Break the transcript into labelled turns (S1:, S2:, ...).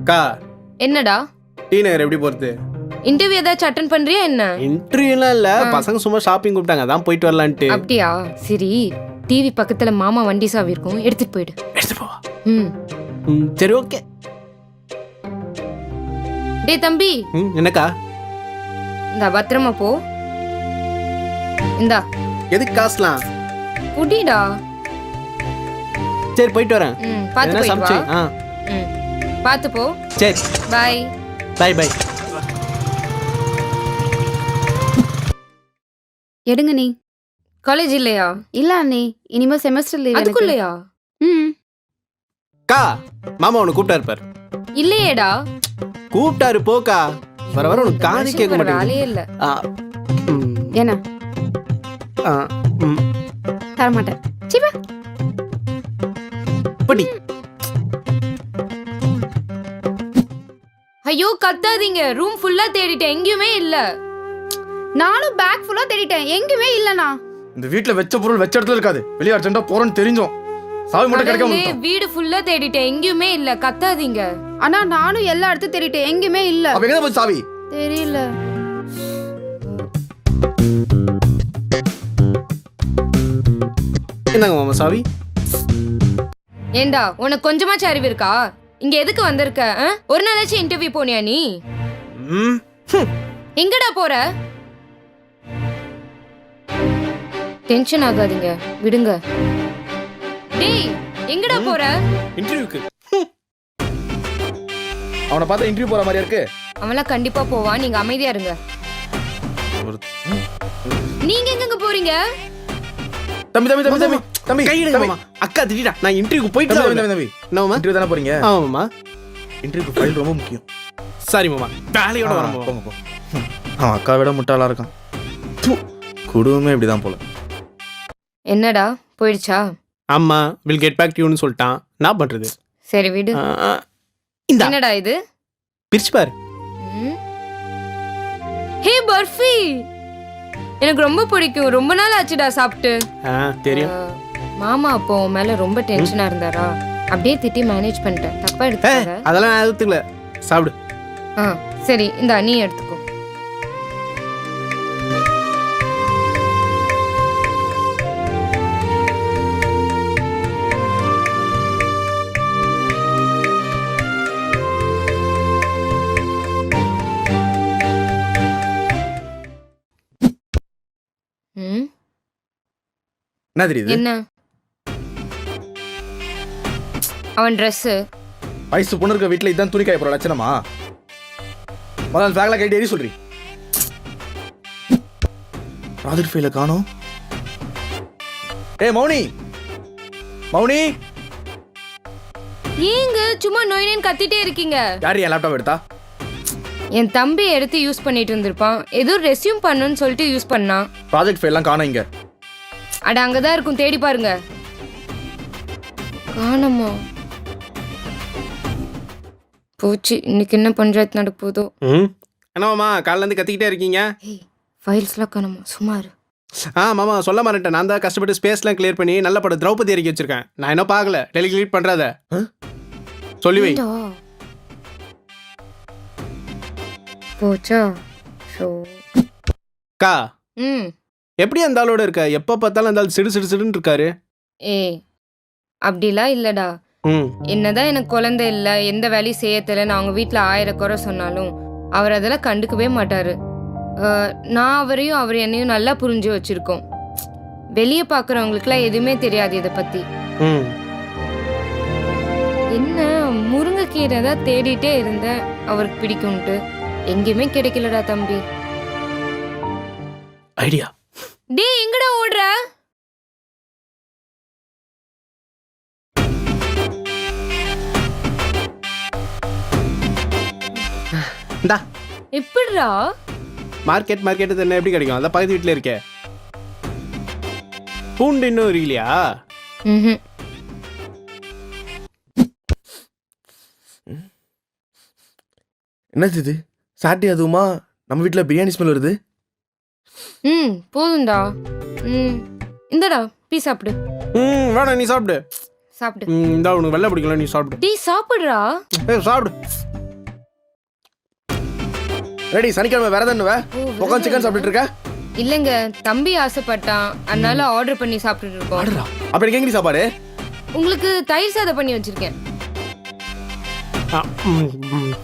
S1: அக்கா.
S2: என்னடா?
S1: டி நகர் எப்படி போறது?
S2: இன்டர்வியூ ஏதாச்சும் அட்டன் பண்றியா என்ன?
S1: இன்டர்வியூலாம் இல்ல பசங்க சும்மா ஷாப்பிங் கூப்பிட்டாங்க அதான் போயிட்டு வரலான்ட்டு.
S2: அப்படியா? சரி டிவி பக்கத்துல மாமா வண்டி சாவி இருக்கும் எடுத்துட்டு போயிடு.
S1: எடுத்து போவா?
S2: ம்.
S1: ம், சரி ஓகே.
S2: டேய் தம்பி.
S1: ம் என்னக்கா?
S2: இந்த பத்திரமா போ. இந்தா.
S1: எதுக்கு காசுலாம்?
S2: புடிடா
S1: சரி போயிட்டு வரேன்.
S2: ம் பாத்து
S1: எதனா
S2: போயிட்டு
S1: சமைச்சு?
S2: வா
S1: ஆ.
S2: ம். பாத்து போ
S1: சரி.
S2: Bye
S1: bye bye.
S3: எடுங்க நீ.
S2: காலேஜ் இல்லையா?
S3: இல்ல அண்ணி. இனிமே செமஸ்டர் லீவ்
S2: அதுக்குள்ளயா?
S3: ம்.
S1: அக்கா மாமா உன்னை கூப்பிட்டாரு பாரு.
S2: இல்லையேடா.
S1: கூப்பிட்டாரு போக்கா வர வர உனக்கு காது கேட்க மாட்டேங்குது.
S2: இல்ல.
S1: ஆ, ம்,
S3: என்ன?
S1: ஆ, ம்,
S3: தர மாட்டேன் சிவா.
S1: இப்படி
S2: ஐயோ கத்தாதீங்க. ரூம் ஃபுல்லா தேடிட்டேன். எங்கேயுமே இல்ல.
S3: நானும் பேக் ஃபுல்லா தேடிட்டேன். எங்கேயுமே இல்லண்ணா.
S4: இந்த வீட்ல வச்ச பொருள் வச்ச இடத்துல இருக்காது. வெளியே அர்ஜென்ட்டா போறோன்னு தெரிஞ்சோம். சாவி மட்டும் கிடைக்காம.
S2: வீடு ஃபுல்லா தேடிட்டேன். எங்கேயுமே இல்ல. கத்தாதீங்க.
S3: அண்ணா நானும் எல்லா இடத்தையும் தேடிட்டேன். எங்கேயுமே இல்ல.
S4: அப்ப எங்க போய் சாவி?
S3: தெரியல.
S1: என்னங்க மாமா சாவி?
S2: ஏண்டா உனக்கு கொஞ்சமாச்சும் அறிவு இருக்கா? இங்க எதுக்கு வந்திருக்க? ஒரு நாளாச்சும் இன்டர்வியூ போனியா நீ. எங்கடா போற? டென்ஷன் ஆகாதீங்க. விடுங்க. டேய் எங்கடா போற?
S1: இன்டர்வியூக்கு
S4: அவனை பார்த்தா இன்டர்வியூ போற மாதிரியா இருக்கு?
S2: அவன்லாம் கண்டிப்பா போவான் நீங்க அமைதியா இருங்க. நீங்க எங்கங்க போறீங்க?
S4: தம்பி தம்பி தம்பி தம்பி. தம்பி
S1: கையிடுங்க மாமா. அக்கா திடீடா நான் இன்டர்வியூக்கு போயிட்டு
S4: தம்பி இன்டர்வியூ தானே போறீங்க?
S1: ஆமா மாமா
S4: இன்டர்வியூக்கு ஃபைல் ரொம்ப முக்கியம்.
S1: சாரி மாமா. வேலையோட.
S4: போங்க ம். அவன் அக்கா விட முட்டாளா இருக்கான். குடும்பமே இப்படிதான் போல.
S2: என்னடா? போயிடுச்சா?
S1: ஆமா வில் கெட் பேக் யூன்னு சொல்லிட்டான். நான் பண்றது?
S2: சரி விடு.
S1: இந்தா.
S2: என்னடா இது?
S1: பிரிச்சு பாரு.
S2: ஹே பர்ஃபி! எனக்கு ரொம்ப பிடிக்கும். ரொம்ப நாள் ஆச்சுடா சாப்பிட்டு.
S1: தெரியும்.
S2: மாமா அப்போ உன் மேல ரொம்ப டென்ஷனா இருந்தாரா? அப்படியே திட்டி மேனேஜ் பண்ணிட்டேன். தப்பா எடுத்துக்காத.
S1: அதெல்லாம் நான் எடுத்துக்கல சாப்பிடு.
S2: ஆ சரி இந்த நீ எடுத்துக்கோ.
S4: என்ன தெரியுது?
S2: என்ன? அவன் ட்ரெஸ்ஸு
S4: வயசு பொண்ணு இருக்க வீட்ல இதான் துணி காய போற லட்சணமா முதல்ல பேக்ல கைட்டு எரி சொல்றி. ப்ராஜெக்ட் ஃபைல காணோம். ஏய் மௌனி. மௌனி.
S2: ஏங்க சும்மா நோயினேன்னு கத்திட்டே இருக்கீங்க.
S4: யார் என் லேப்டாப் எடுத்தா?
S2: என் தம்பி எடுத்து யூஸ் பண்ணிட்டு இருந்திருப்பான். ஏதோ ரெஸ்யூம் பண்ணுன்னு சொல்லிட்டு யூஸ் பண்ணான்.
S4: ப்ராஜெக்ட் ஃபைல்லாம் காணோம் இங்க.
S2: அட அங்கதான் இருக்கும். தேடி பாருங்க. காணமா? போச்சு. இன்னைக்கு என்ன பஞ்சாயத்து நடக்க போதோ.
S1: ம்? என்ன மாமா காலைல இருந்து கத்திக்கிட்டே இருக்கீங்க?
S2: ஃபைல்ஸ்லாம் காணமா? சும்மா இரு.
S1: ஆ மாமா சொல்ல மாட்டேன் நான் தான் கஷ்டப்பட்டு ஸ்பேஸ்லாம் கிளியர் பண்ணி நல்ல படம் திரௌபதி இறக்கி வச்சிருக்கேன். நான் இன்னும் பார்க்கல. டெலிகிரீட் பண்றாத.
S4: ஆ?
S1: சொல்லி வை?
S2: போச்சா? ஸோ
S1: அக்கா.
S2: ம்.
S1: எப்படி அந்த ஆளோட இருக்க? எப்போ பார்த்தாலும் அந்த ஆள் சிடு சிடு சிடுன்னு இருக்காரு.
S2: ஏய் அப்படிலாம் இல்லடா. என்னதான் எனக்கு குழந்தை இல்லை எந்த வேலையும் செய்ய தெரியலன்னு அவங்க வீட்டில் ஆயிரம் குறை சொன்னாலும் அவர் அதெல்லாம் கண்டுக்கவே மாட்டாரு. அஹ், நான் அவரையும் அவர் என்னையும் நல்லா புரிஞ்சு வச்சிருக்கோம். வெளியே பார்க்குறவங்களுக்குலாம் எதுவுமே தெரியாது இதை பற்றி
S1: ம்.
S2: என்ன முருங்கைக்கீரை தான் தேடிட்டே இருந்தேன் அவருக்கு பிடிக்கும்ட்டு எங்கேயுமே கிடைக்கலடா தம்பி.
S1: ஐடியா.
S2: டேய் எங்கடா ஓடுற?
S1: இந்தா.
S2: எப்படிடா?
S1: மார்க்கெட் மார்க்கெட் என்ன எப்படி கிடைக்கும்? அதான் பக்கத்து வீட்டில் இருக்கே. பூண்டு இன்னும் இருக்கலையா
S2: ம்ஹும்.
S4: என்னது இது? சாட்டே அதுவுமா? நம்ம வீட்ல பிரியாணி ஸ்மெல் வருது.
S2: ம் போதும்டா. ம் இந்தடா பீ சாப்பிடு.
S1: ம் வேணாம் நீ சாப்பிடு.
S2: சாப்பிடு.
S1: ம், இந்தா உனக்கு வெள்ளை பிடிக்கல நீ சாப்பிடு.
S2: டீ சாப்பிடுறா
S1: ஏய் சாப்பிடு.
S4: ரெடி சனிக்கிழமை வேற
S2: ஓ,
S4: உட்காந்து சிக்கன் சாப்பிட்டுட்டு இருக்க?
S2: இல்லைங்க தம்பி ஆசைப்பட்டான். அதனால ஆர்டர் பண்ணி சாப்பிட்டுட்டு இருக்கோம்.
S4: ஆடுறா. அப்ப எனக்கு எங்கடி சாப்பாடு?
S2: உங்களுக்கு தயிர் சாதம் பண்ணி வச்சிருக்கேன்.
S1: ஆ, ம், ம்.